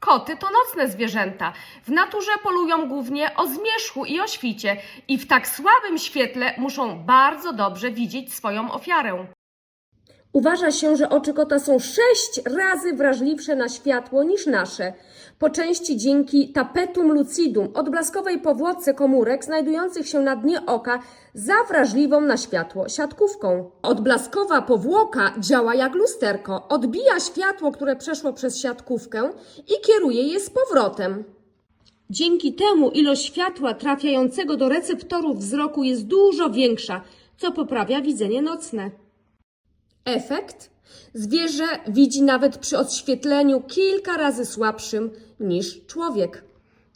Koty to nocne zwierzęta. W naturze polują głównie o zmierzchu i o świcie i w tak słabym świetle muszą bardzo dobrze widzieć swoją ofiarę. Uważa się, że oczy kota są sześć razy wrażliwsze na światło niż nasze. Po części dzięki tapetum lucidum, odblaskowej powłoce komórek znajdujących się na dnie oka za wrażliwą na światło siatkówką. Odblaskowa powłoka działa jak lusterko, odbija światło, które przeszło przez siatkówkę i kieruje je z powrotem. Dzięki temu ilość światła trafiającego do receptorów wzroku jest dużo większa, co poprawia widzenie nocne. Efekt? Zwierzę widzi nawet przy odświetleniu kilka razy słabszym niż człowiek.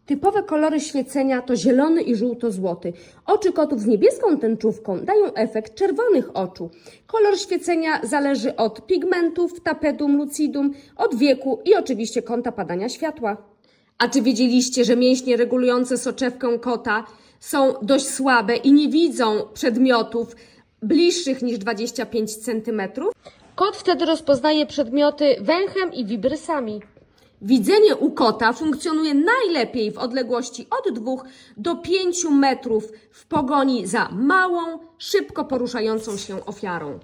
Typowe kolory świecenia to zielony i żółto-złoty. Oczy kotów z niebieską tęczówką dają efekt czerwonych oczu. Kolor świecenia zależy od pigmentów, tapetum lucidum, od wieku i oczywiście kąta padania światła. A czy wiedzieliście, że mięśnie regulujące soczewkę kota są dość słabe i nie widzą przedmiotów bliższych niż 25 cm? Kot wtedy rozpoznaje przedmioty węchem i wibrysami. Widzenie u kota funkcjonuje najlepiej w odległości od 2 do 5 metrów w pogoni za małą, szybko poruszającą się ofiarą.